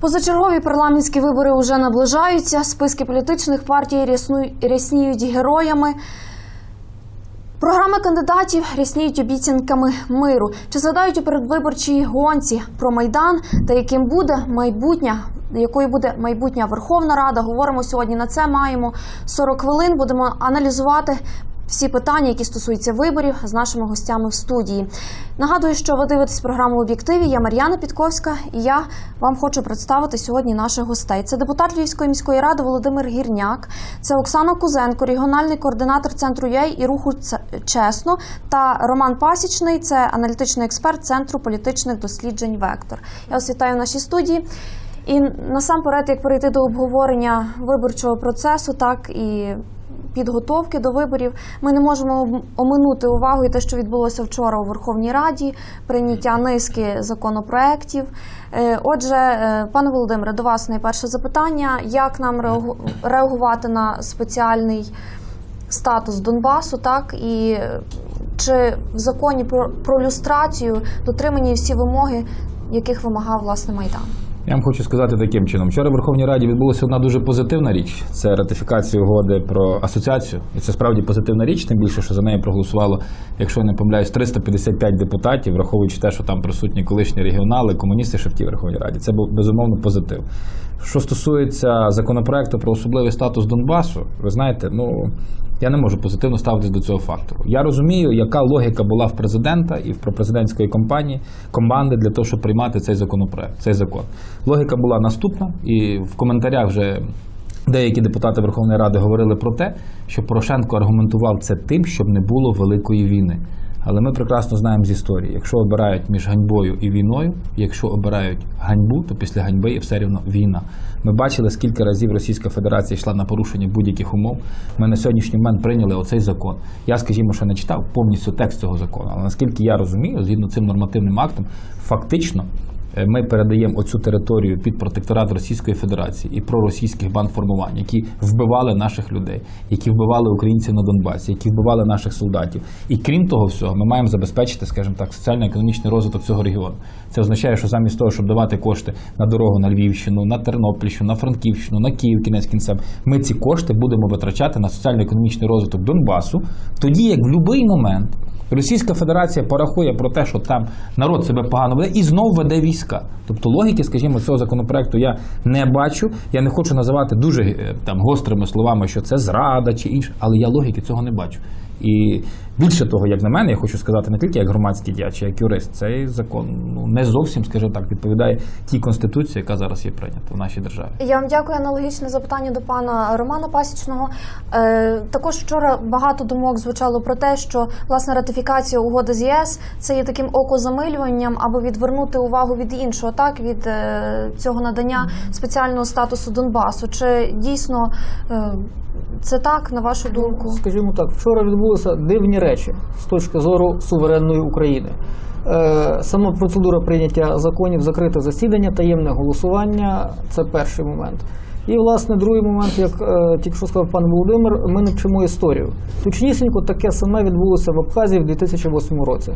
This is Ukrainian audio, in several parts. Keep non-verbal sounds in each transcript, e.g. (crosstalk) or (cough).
Позачергові парламентські вибори вже наближаються. Списки політичних партій рясніють героями. Програми кандидатів рясніють обіцянками миру. Чи згадають у передвиборчій гонці про майдан та яким буде майбутнє, якою буде майбутня Верховна Рада? Говоримо сьогодні на це. Маємо 40 хвилин. Будемо аналізувати всі питання, які стосуються виборів, з нашими гостями в студії. Нагадую, що ви дивитесь програму об'єктиві. Я Мар'яна Підковська, і я вам хочу представити сьогодні наших гостей. Це депутат Львівської міської ради Володимир Гірняк, це Оксана Кузенко, регіональний координатор центру ЯЙ і руху «Це- чесно, та Роман Пасічний, це аналітичний експерт центру політичних досліджень Вектор. Я вас вітаю в нашій студії. І насамперед, як перейти до обговорення виборчого процесу, так і підготовки до виборів, ми не можемо ом- оминути увагою те, що відбулося вчора у Верховній Раді, прийняття низки законопроєктів. Е, Отже, е, пане Володимире, до вас найперше запитання: як нам реагу- реагувати на спеціальний статус Донбасу, так і чи в законі про, про люстрацію дотримані всі вимоги, яких вимагав власне Майдан? Я вам хочу сказати таким чином. Вчора в Верховній Раді відбулася одна дуже позитивна річ. Це ратифікація угоди про асоціацію. І це справді позитивна річ, тим більше, що за неї проголосувало, якщо я не помиляюсь, 355 депутатів, враховуючи те, що там присутні колишні регіонали, комуністи шефті в Верховній Раді. Це був безумовно позитив. Що стосується законопроекту про особливий статус Донбасу, ви знаєте, ну я не можу позитивно ставитись до цього фактору. Я розумію, яка логіка була в президента і в пропрезидентської компанії команди для того, щоб приймати цей законопроект, цей закон. Логіка була наступна, і в коментарях вже деякі депутати Верховної Ради говорили про те, що Порошенко аргументував це тим, щоб не було великої війни. Але ми прекрасно знаємо з історії, якщо обирають між ганьбою і війною, якщо обирають ганьбу, то після ганьби є все рівно війна. Ми бачили, скільки разів Російська Федерація йшла на порушення будь-яких умов. Ми на сьогоднішній момент прийняли оцей закон. Я, скажімо, що не читав повністю текст цього закону. Але наскільки я розумію, згідно цим нормативним актом, фактично ми передаємо оцю територію під протекторат Російської Федерації і проросійських бандформувань, які вбивали наших людей, які вбивали українців на Донбасі, які вбивали наших солдатів. І крім того всього, ми маємо забезпечити, скажімо так, соціально-економічний розвиток цього регіону. Це означає, що замість того, щоб давати кошти на дорогу на Львівщину, на Тернопільщину, на Франківщину, на Київ, кінець кінцем, ми ці кошти будемо витрачати на соціально-економічний розвиток Донбасу, тоді як в будь-який момент. Російська Федерація порахує про те, що там народ себе погано веде, і знов веде війська. Тобто логіки, скажімо, цього законопроекту я не бачу. Я не хочу називати дуже е, там гострими словами, що це зрада чи інше, але я логіки цього не бачу. І більше того, як на мене, я хочу сказати не тільки як громадський діяч, а як юрист, цей закон ну не зовсім, скажімо так, відповідає тій конституції, яка зараз є прийнята в нашій державі. Я вам дякую. Аналогічне запитання до пана Романа Пасічного. Е, також вчора багато думок звучало про те, що власне ратифікація угоди з ЄС це є таким окозамилюванням, аби відвернути увагу від іншого, так від е, цього надання спеціального статусу Донбасу. Чи дійсно е, це так, на вашу думку? Скажімо так, вчора відбулися дивні речі з точки зору суверенної України. Е, Сама процедура прийняття законів, закрите засідання, таємне голосування це перший момент. І, власне, другий момент, як е, тільки що сказав пан Володимир, ми не вчимо історію. Точнісінько таке саме відбулося в Абхазії в 2008 році.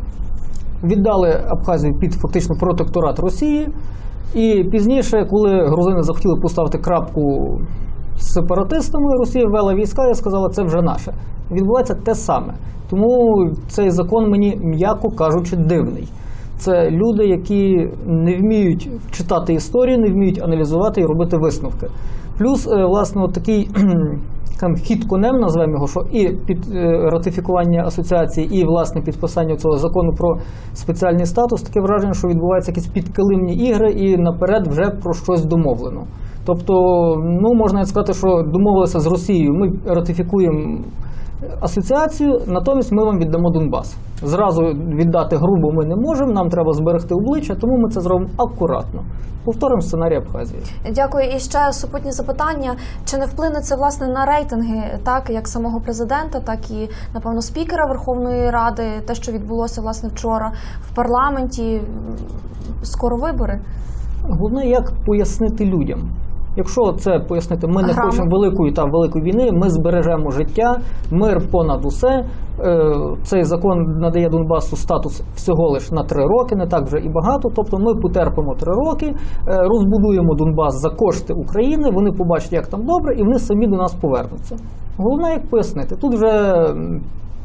Віддали Абхазію під фактично протекторат Росії, і пізніше, коли грузини захотіли поставити крапку з сепаратистами, Росія ввела війська і сказала, це вже наше. Відбувається те саме. Тому цей закон мені, м'яко кажучи, дивний. Це люди, які не вміють читати історію, не вміють аналізувати і робити висновки. Плюс, е, власне, такий (clears throat) хід конем, називаємо його, що і під е, ратифікування асоціації, і власне підписання цього закону про спеціальний статус, таке враження, що відбуваються якісь підкилимні ігри, і наперед вже про щось домовлено. Тобто, ну можна сказати, що домовилися з Росією. Ми ратифікуємо асоціацію, натомість ми вам віддамо Донбас. Зразу віддати грубо ми не можемо, нам треба зберегти обличчя, тому ми це зробимо акуратно. Повторимо сценарій Абхазії. Дякую. І ще супутні запитання. Чи не вплине це власне на рейтинги, так як самого президента, так і напевно спікера Верховної Ради, те, що відбулося власне вчора в парламенті? Скоро вибори. Головне, як пояснити людям. Якщо це пояснити, ми не Грамотно. хочемо великої та великої війни, ми збережемо життя, мир понад усе. Е, Цей закон надає Донбасу статус всього лише на три роки, не так вже і багато. Тобто ми потерпимо три роки, е, розбудуємо Донбас за кошти України. Вони побачать, як там добре, і вони самі до нас повернуться. Головне, як пояснити, тут вже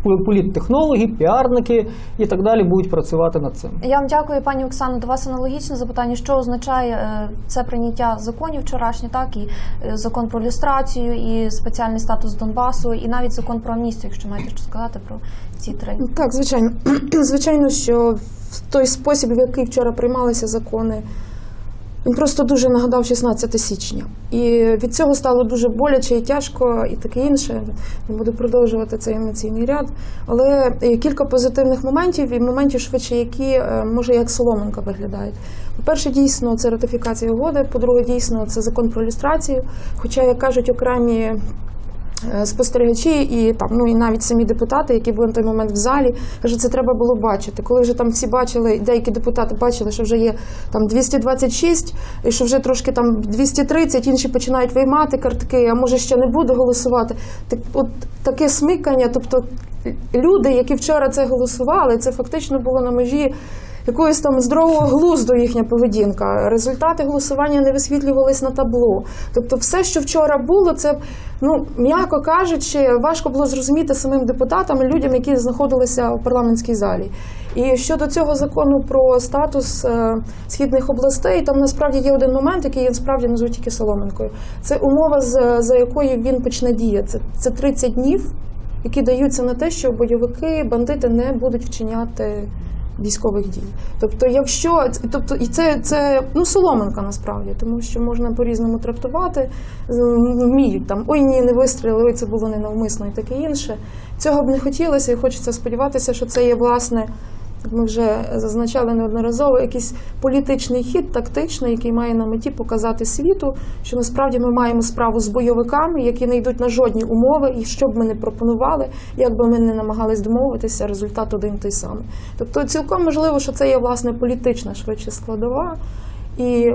політтехнологи, піарники і так далі будуть працювати над цим. Я вам дякую, пані Оксано. До вас аналогічне запитання, що означає е, це прийняття законів вчорашнє, так і е, закон про люстрацію, і спеціальний статус Донбасу, і навіть закон про амністію, якщо маєте що сказати про ці три. Так, звичайно. (clears throat) звичайно, що в той спосіб, в який вчора приймалися закони, він просто дуже нагадав 16 січня. І від цього стало дуже боляче і тяжко, і таке інше. Не буду продовжувати цей емоційний ряд. Але кілька позитивних моментів, і моментів швидше, які е, може як соломинка виглядають. По-перше, дійсно, це ратифікація угоди. По-друге, дійсно, це закон про ілюстрацію. Хоча, як кажуть окремі е, спостерігачі і там, ну і навіть самі депутати, які були на той момент в залі, кажуть, це треба було бачити. Коли вже там всі бачили, деякі депутати бачили, що вже є там 226, і що вже трошки там 230, інші починають виймати картки, а може ще не буде голосувати. Так, от таке смикання, тобто люди, які вчора це голосували, це фактично було на межі якоїсь там здорового глузду їхня поведінка. Результати голосування не висвітлювались на табло. Тобто, все, що вчора було, це ну м'яко кажучи, важко було зрозуміти самим депутатам і людям, які знаходилися у парламентській залі. І щодо цього закону про статус е, східних областей, там насправді є один момент, який я насправді назву тільки соломинкою. Це умова, з- за якою він почне діяти. Це, це 30 днів, які даються на те, що бойовики, бандити не будуть вчиняти військових дій. Тобто, якщо тобто, і це, це ну соломинка насправді, тому що можна по-різному трактувати, вміють там ой ні, не вистрілили, це було ненавмисно і таке інше. Цього б не хотілося, і хочеться сподіватися, що це є власне. Як ми вже зазначали неодноразово, якийсь політичний хід, тактичний, який має на меті показати світу, що насправді ми маємо справу з бойовиками, які не йдуть на жодні умови, і що б ми не пропонували, як би ми не намагались домовитися, результат один той самий. Тобто, цілком можливо, що це є власне політична швидше складова, і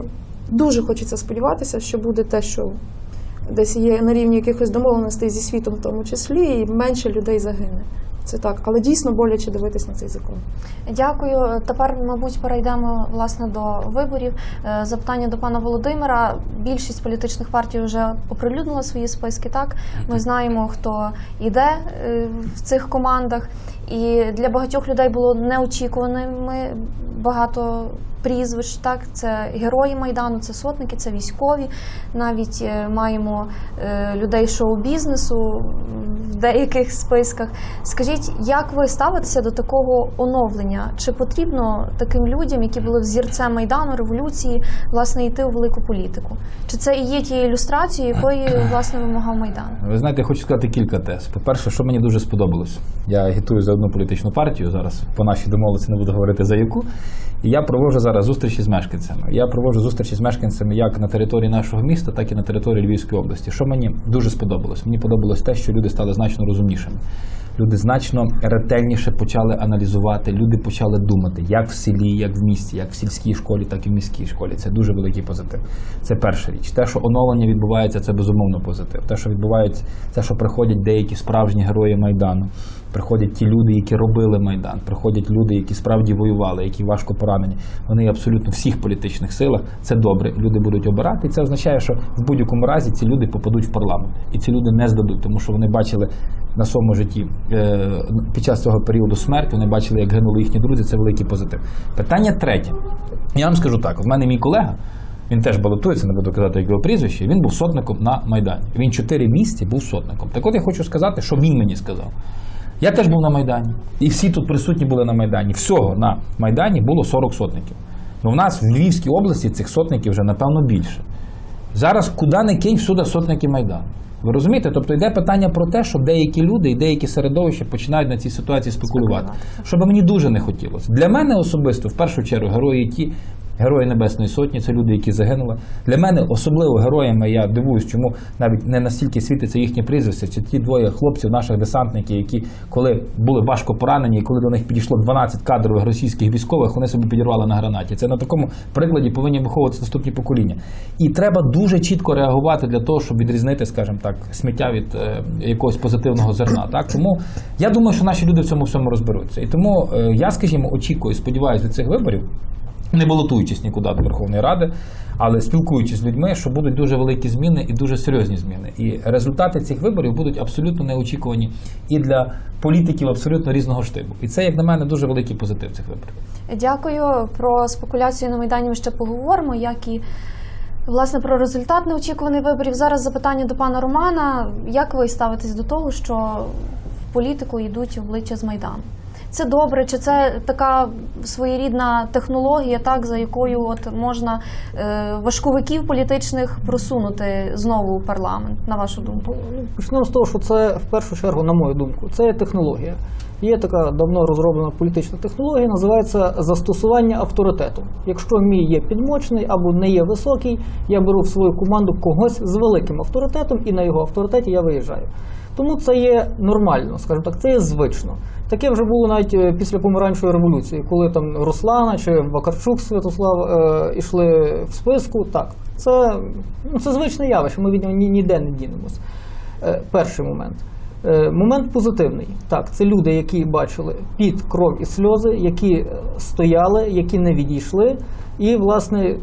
дуже хочеться сподіватися, що буде те, що десь є на рівні якихось домовленостей зі світом, в тому числі, і менше людей загине. Це так, але дійсно боляче дивитись на цей закон. Дякую. Тепер, мабуть, перейдемо власне до виборів. Е, Запитання до пана Володимира. Більшість політичних партій вже оприлюднила свої списки. Так ми знаємо, хто йде е, в цих командах, і для багатьох людей було неочікуваними багато прізвищ. Так, це герої майдану, це сотники, це військові. Навіть е, маємо е, людей шоу-бізнесу в деяких списках. Скажіть, як ви ставитеся до такого оновлення? Чи потрібно таким людям, які були взірцем майдану, революції, власне, йти у велику політику? Чи це і є тією ілюстрацією, якої власне вимагав майдан? Ви знаєте, я хочу сказати кілька тез. По-перше, що мені дуже сподобалось. Я агітую за одну політичну партію зараз, по нашій домовленості не буду говорити за яку. І я проводжу зараз зустрічі з мешканцями. Я проводжу зустрічі з мешканцями як на території нашого міста, так і на території Львівської області. Що мені дуже сподобалось? Мені подобалось те, що люди стали значно розумнішими. Люди значно ретельніше почали аналізувати, люди почали думати, як в селі, як в місті, як в сільській школі, так і в міській школі. Це дуже великий позитив. Це перша річ. Те, що оновлення відбувається, це безумовно позитив. Те, що відбувається, те, що приходять деякі справжні герої майдану. Приходять ті люди, які робили майдан, приходять люди, які справді воювали, які важко поранені. Вони абсолютно всіх політичних силах. Це добре. Люди будуть обирати. І це означає, що в будь-якому разі ці люди попадуть в парламент, і ці люди не здадуть, тому що вони бачили на своєму житті е, під час цього періоду смерть. Вони бачили, як гинули їхні друзі. Це великий позитив. Питання третє. Я вам скажу так: в мене мій колега. Він теж балотується, не буду казати як його прізвище. Він був сотником на Майдані. Він чотири місяці був сотником. Так от я хочу сказати, що він мені сказав. Я теж був на Майдані. І всі тут присутні були на Майдані. Всього на Майдані було 40 сотників. Ну, в нас в Львівській області цих сотників вже напевно більше. Зараз куди не кинь всюди сотники Майдану. Ви розумієте? Тобто йде питання про те, що деякі люди і деякі середовища починають на цій ситуації спекулювати. Що би мені дуже не хотілося. Для мене особисто, в першу чергу, герої ті, Герої Небесної Сотні це люди, які загинули. Для мене особливо героями я дивуюсь, чому навіть не настільки світиться їхнє прізвище. Це ті двоє хлопців, наших десантників, які коли були важко поранені, і коли до них підійшло 12 кадрових російських військових, вони собі підірвали на гранаті. Це на такому прикладі повинні виховуватися наступні покоління. І треба дуже чітко реагувати для того, щоб відрізнити, скажімо так, сміття від е, якогось позитивного зерна. Так тому я думаю, що наші люди в цьому всьому розберуться. І тому е, я, скажімо, очікую, сподіваюся, цих виборів не балотуючись нікуди до Верховної Ради, але спілкуючись з людьми, що будуть дуже великі зміни і дуже серйозні зміни. І результати цих виборів будуть абсолютно неочікувані і для політиків абсолютно різного штибу. І це, як на мене, дуже великий позитив цих виборів. Дякую. Про спекуляцію на Майдані ми ще поговоримо, як і власне про результат неочікуваних виборів. Зараз запитання до пана Романа. Як ви ставитесь до того, що в політику йдуть обличчя з Майдану? Це добре, чи це така своєрідна технологія, так за якою от можна е, важковиків політичних просунути знову у парламент, на вашу думку? Почнемо з того, що це в першу чергу, на мою думку, це є технологія. Є така давно розроблена політична технологія, називається застосування авторитету. Якщо мій є підмочний або не є високий, я беру в свою команду когось з великим авторитетом, і на його авторитеті я виїжджаю. Тому це є нормально, скажімо так, це є звично. Таке вже було навіть е, після помаранчевої революції, коли там Руслана чи Вакарчук Святослав е, йшли в списку. Так, це, ну, це звичне явище, ми від нього ні, ніде не дінемось. Е, перший момент. Е, Момент позитивний. Так, це люди, які бачили під кров і сльози, які е, стояли, які не відійшли. І, власне,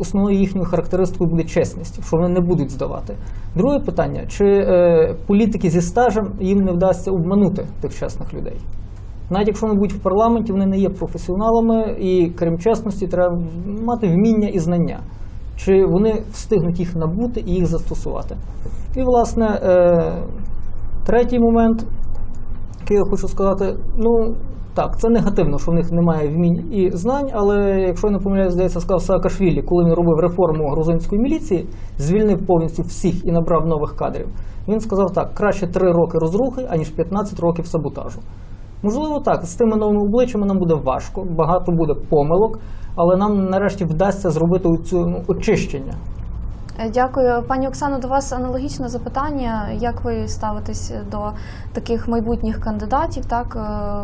основною їхньою характеристикою буде чесність, що вони не будуть здавати. Друге питання: чи е, політики зі стажем їм не вдасться обманути тих чесних людей? Навіть якщо вони будуть в парламенті, вони не є професіоналами, і крім чесності, треба мати вміння і знання. Чи вони встигнуть їх набути і їх застосувати? І, власне, е, третій момент, який я хочу сказати, ну так, це негативно, що в них немає вмінь і знань, але якщо я не помиляюсь, здається, сказав Саакашвілі, коли він робив реформу грузинської міліції, звільнив повністю всіх і набрав нових кадрів. Він сказав так: краще 3 роки розрухи, аніж 15 років саботажу. Можливо, так, з тими новими обличчями нам буде важко, багато буде помилок, але нам нарешті вдасться зробити цю ну, очищення. Е, Дякую, пані Оксано. До вас аналогічне запитання. Як ви ставитесь до таких майбутніх кандидатів, так е,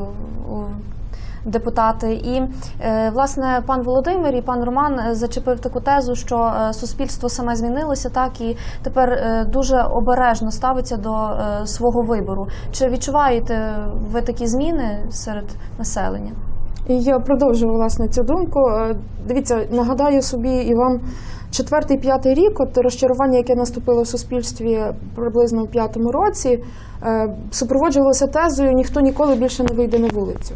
депутати? І е, власне пан Володимир і пан Роман зачепив таку тезу, що суспільство саме змінилося, так і тепер дуже обережно ставиться до свого вибору. Чи відчуваєте ви такі зміни серед населення? І я продовжую власне цю думку. Дивіться, нагадаю собі і вам четвертий п'ятий рік, от розчарування, яке наступило в суспільстві приблизно в п'ятому році, е, супроводжувалося тезою ніхто ніколи більше не вийде на вулицю.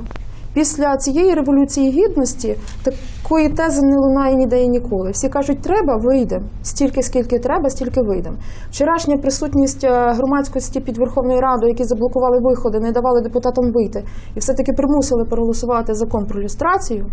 Після цієї революції гідності такої тези не лунає ніде і ніколи. Всі кажуть, треба, вийдемо. Стільки, скільки треба, стільки вийдемо. Вчорашня присутність е, громадськості під Верховною Радою, які заблокували виходи, не давали депутатам вийти, і все-таки примусили проголосувати закон про люстрацію.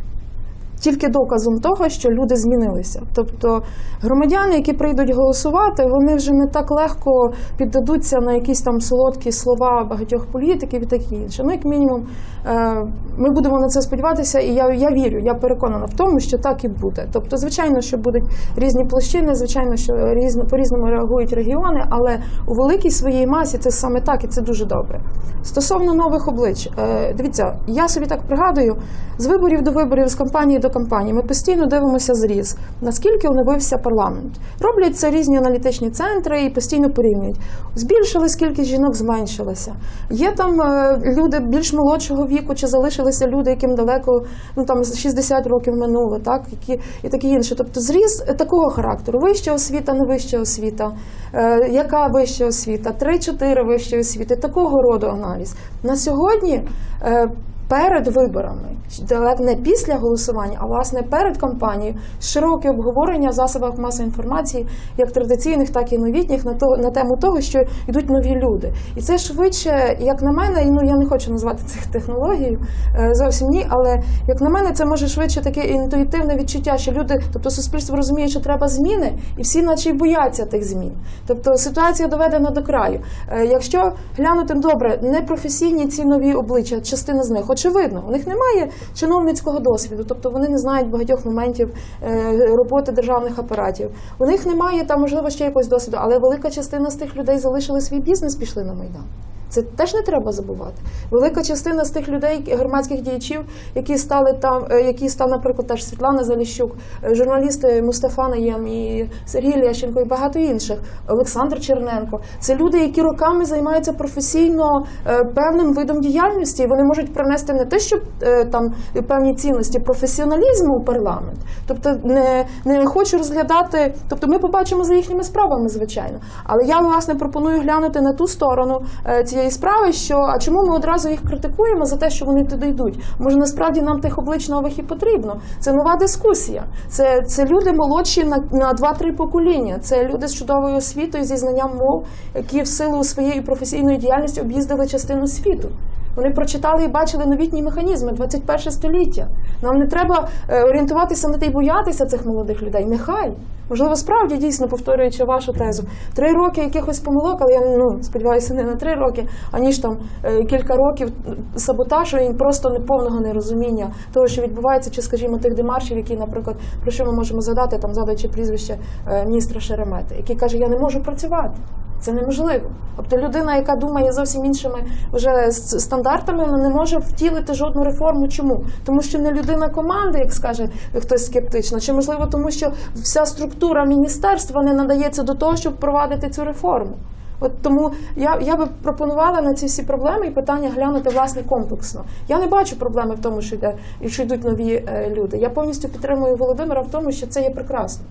Тільки доказом того, що люди змінилися. Тобто громадяни, які прийдуть голосувати, вони вже не так легко піддадуться на якісь там солодкі слова багатьох політиків і таке інше. Ну, як мінімум, е, ми будемо на це сподіватися, і я, я вірю, я переконана в тому, що так і буде. Тобто, звичайно, що будуть різні площини, звичайно, що різно по-різному реагують регіони, але у великій своїй масі це саме так, і це дуже добре. Стосовно нових облич, е, дивіться, я собі так пригадую, з виборів до виборів, з кампанії до кампанії, ми постійно дивимося зріз, наскільки оновився парламент. Роблять це різні аналітичні центри і постійно порівнюють. Збільшилась кількість жінок, зменшилася. Є там е, люди більш молодшого віку, чи залишилися люди, яким далеко ну там з 60 років минуло, так які і такі інше. Тобто зріз такого характеру: вища освіта, не вища освіта, е, яка вища освіта, 3-4 вищі освіти, такого роду аналіз. На сьогодні. Е, Перед виборами, далеко не після голосування, а власне перед кампанією, широке обговорення в засобах масової інформації, як традиційних, так і новітніх, на то на тему того, що йдуть нові люди, і це швидше, як на мене, ну я не хочу назвати цих (laughs) технологій е, зовсім ні, але як на мене, це може швидше таке інтуїтивне відчуття, що люди, тобто суспільство розуміє, що треба зміни, і всі, наче й бояться тих змін. Тобто ситуація доведена до краю. Е, Якщо глянути добре, непрофесійні ці нові обличчя, частина з них. Очевидно, у них немає чиновницького досвіду, тобто вони не знають багатьох моментів е, роботи державних апаратів. У них немає там, можливо, ще якогось досвіду, але велика частина з тих людей залишили свій бізнес, пішли на майдан. Це теж не треба забувати. Велика частина з тих людей, громадських діячів, які стали там, е, які стали, наприклад, теж Світлана Заліщук, е, журналісти Мустафа Наєм і Сергій Лященко і багато інших, Олександр Черненко. Це люди, які роками займаються професійно е, певним видом діяльності, вони можуть принести не те, що е, там певні цінності професіоналізму у парламент. Тобто не, не хочу розглядати, тобто ми побачимо за їхніми справами, звичайно. Але я власне пропоную глянути на ту сторону е, цієї справи, що а чому ми одразу їх критикуємо за те, що вони туди йдуть? Може, насправді нам тих облич нових і потрібно. Це нова дискусія. Це, це люди молодші на, на 2-3 покоління. Це люди з чудовою освітою, зі знанням мов, які в силу своєї професійної діяльності об'їздили частину світу. Вони прочитали і бачили новітні механізми 21 століття. Нам не треба е, орієнтуватися на те й боятися цих молодих людей. Нехай. Можливо, справді дійсно повторюючи вашу тезу. Три роки якихось помилок, але я ну сподіваюся, не на три роки, аніж там е, кілька років саботажу і просто неповного нерозуміння того, що відбувається, чи, скажімо, тих демаршів, які, наприклад, про що ми можемо згадати, там згадуючи прізвище е, міністра Шеремети, який каже, я не можу працювати. Це неможливо. Тобто людина, яка думає зовсім іншими вже стандартами, вона не може втілити жодну реформу. Чому? Тому що не людина команди, як скаже хтось скептично, чи можливо тому, що вся структура міністерства не надається до того, щоб впровадити цю реформу. От тому я, я би пропонувала на ці всі проблеми і питання глянути власне комплексно. Я не бачу проблеми в тому, що йде що йдуть нові е, люди. Я повністю підтримую Володимира в тому, що це є прекрасно.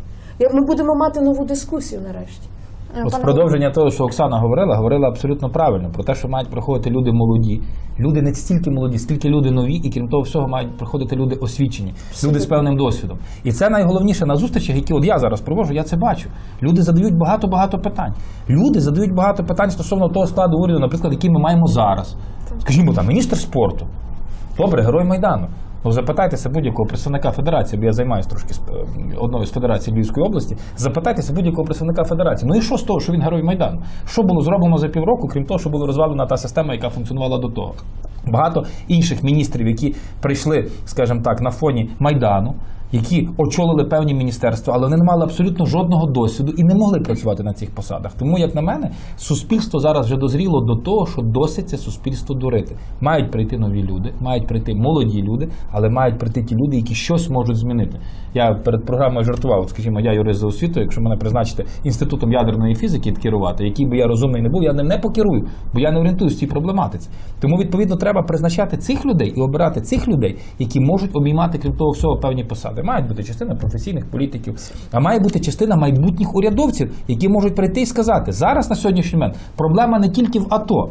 Ми будемо мати нову дискусію нарешті. От пане продовження того, що Оксана говорила, говорила абсолютно правильно про те, що мають приходити люди молоді. Люди не стільки молоді, скільки люди нові, і крім того всього, мають приходити люди освічені, люди з певним досвідом. І це найголовніше на зустрічах, які от я зараз проводжу, я це бачу. Люди задають багато-багато питань. Люди задають багато питань стосовно того складу уряду, наприклад, який ми маємо зараз. Скажімо, там міністр спорту. Добре, герой Майдану. Ну, запитайтеся будь-якого представника федерації, бо я займаюся трошки з- е, одною з федерацій Львівської області. Запитайтеся будь-якого представника федерації. Ну і що з того, що він герой Майдану? Що було зроблено за півроку, крім того, що була розвалена та система, яка функціонувала до того? Багато інших міністрів, які прийшли, скажімо так, на фоні Майдану, які очолили певні міністерства, але вони не мали абсолютно жодного досвіду і не могли працювати на цих посадах. Тому, як на мене, суспільство зараз вже дозріло до того, що досить це суспільство дурити. Мають прийти нові люди, мають прийти молоді люди, але мають прийти ті люди, які щось можуть змінити. Я перед програмою жартував, скажімо, я юрист за освітою, якщо мене призначити інститутом ядерної фізики керувати, який би я розумний не був, я ним не покерую, бо я не орієнтуюсь в цій проблематиці. Тому відповідно треба призначати цих людей і обирати цих людей, які можуть обіймати, крім того всього, певні посади. Мають бути частина професійних політиків, а має бути частина майбутніх урядовців, які можуть прийти і сказати, зараз на сьогоднішній момент проблема не тільки в АТО.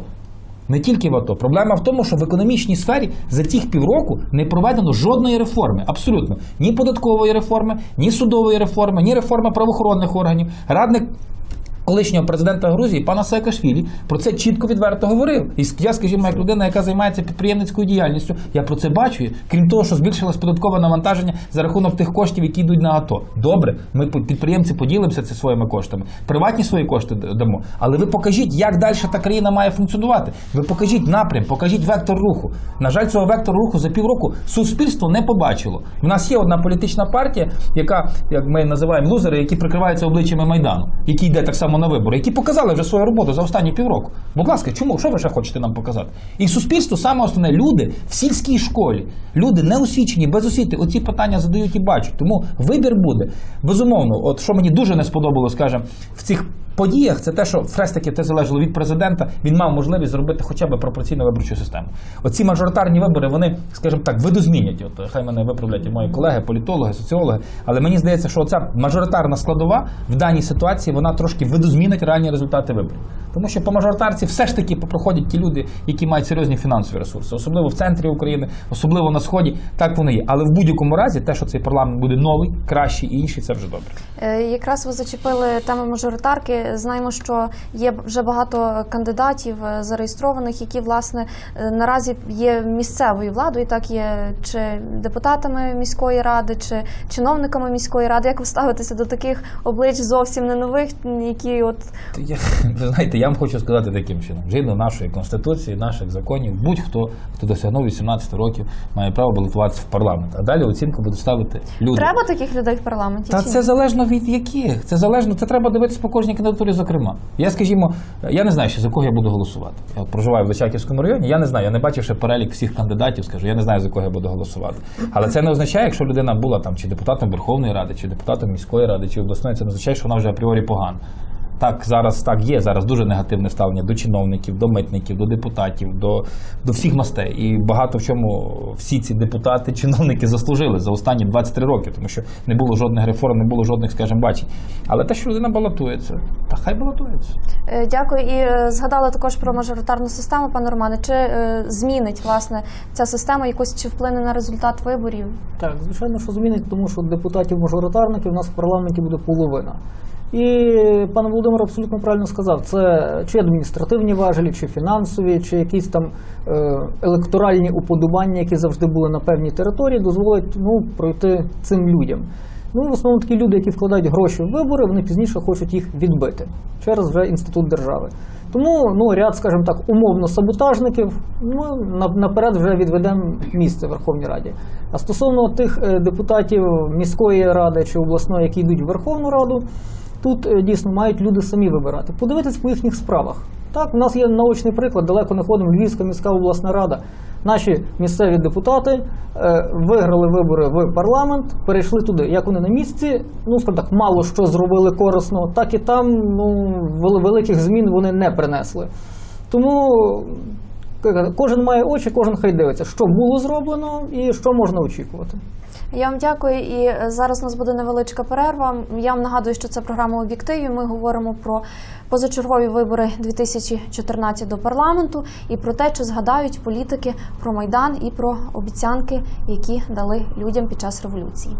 Не тільки в АТО. Проблема в тому, що в економічній сфері за тих півроку не проведено жодної реформи. Абсолютно. Ні податкової реформи, ні судової реформи, ні реформи правоохоронних органів. Радник колишнього президента Грузії, пана Саакашвілі, про це чітко відверто говорив. І я, скажімо, як людина, яка займається підприємницькою діяльністю, я про це бачу. Крім того, що збільшилось податкове навантаження за рахунок тих коштів, які йдуть на АТО. Добре, ми підприємці поділимося це своїми коштами, приватні свої кошти дамо. Але ви покажіть, як далі та країна має функціонувати. Ви покажіть напрям, покажіть вектор руху. На жаль, цього вектору руху за півроку суспільство не побачило. У нас є одна політична партія, яка, як ми називаємо лузери, які прикриваються обличчями майдану, які йде так само на вибори, які показали вже свою роботу за останні півроку. Будь ласка, чому що ви ще хочете нам показати? І суспільство саме основне люди в сільській школі, люди неосвічені, без освіти. Оці питання задають і бачать. Тому вибір буде безумовно. От що мені дуже не сподобалось, скажімо, в цих. Подіях це те, що все-таки це залежало від президента. Він мав можливість зробити хоча б пропорційну виборчу систему. Оці мажоритарні вибори, вони, скажімо так, видозмінять. От хай мене виправлять мої колеги, політологи, соціологи. Але мені здається, що ця мажоритарна складова в даній ситуації вона трошки видозмінить реальні результати виборів. Тому що по мажоритарці все ж таки проходять ті люди, які мають серйозні фінансові ресурси, особливо в центрі України, особливо на сході. Так воно є. Але в будь-якому разі, те, що цей парламент буде новий, кращий і інший, це вже добре. Е, Якраз ви зачепили тему мажоритарки. знаємо, що є вже багато кандидатів е, зареєстрованих, які власне е, наразі є місцевою владою, так є чи депутатами міської ради, чи чиновниками міської ради. Як ви ставитеся до таких облич зовсім не нових, які от Я, (laughs) ви знаєте, я вам хочу сказати таким чином: згідно нашої конституції, наших законів, будь-хто, хто досягнув 18 років, має право балотуватися в парламент. А далі оцінку будуть ставити люди. треба таких людей в парламенті? Та чи це ні? залежно від яких. Це залежно, це треба дивитися по кожній кандидатурі, зокрема. Я, скажімо, я не знаю, ще за кого я буду голосувати. Я проживаю в Личаківському районі. Я не знаю, я не бачив ще перелік всіх кандидатів, скажу, я не знаю, за кого я буду голосувати. Але це не означає, якщо людина була там чи депутатом Верховної Ради, чи депутатом міської ради, чи обласної, це не означає, що вона вже апріорі погана. Так, зараз так є. Зараз дуже негативне ставлення до чиновників, до митників, до депутатів, до, до всіх мастей. І багато в чому всі ці депутати, чиновники заслужили за останні 23 роки, тому що не було жодних реформ, не було жодних, скажімо, бачень. Але те, що людина балотується, та хай балотується. Е, Дякую. І е, згадали також про мажоритарну систему, пане Романе. Чи е, змінить власне ця система якось чи вплине на результат виборів? Так, звичайно, що змінить, тому що депутатів-мажоритарників у нас в парламенті буде половина. І пан Володимир абсолютно правильно сказав, це чи адміністративні важелі, чи фінансові, чи якісь там е, електоральні уподобання, які завжди були на певній території, дозволять ну, пройти цим людям. Ну, в основному такі люди, які вкладають гроші в вибори, вони пізніше хочуть їх відбити через вже інститут держави. Тому ну, ряд, скажімо так, умовно саботажників ну, на- наперед вже відведемо місце в Верховній Раді. А стосовно тих е, депутатів міської ради чи обласної, які йдуть в Верховну Раду, тут е, дійсно мають люди самі вибирати. Подивитись по їхніх справах. Так, у нас є наочний приклад, далеко не ходимо, Львівська міська обласна рада. Наші місцеві депутати е, виграли вибори в парламент, перейшли туди. Як вони на місці, ну скажімо так, мало що зробили корисно, так і там ну, великих змін вони не принесли. Тому кожен має очі, кожен хай дивиться, що було зроблено і що можна очікувати. Я вам дякую. І е, зараз у нас буде невеличка перерва. Я вам нагадую, що це програма об'єктиві. Ми говоримо про позачергові вибори 2014 до парламенту і про те, чи згадають політики про майдан і про обіцянки, які дали людям під час революції.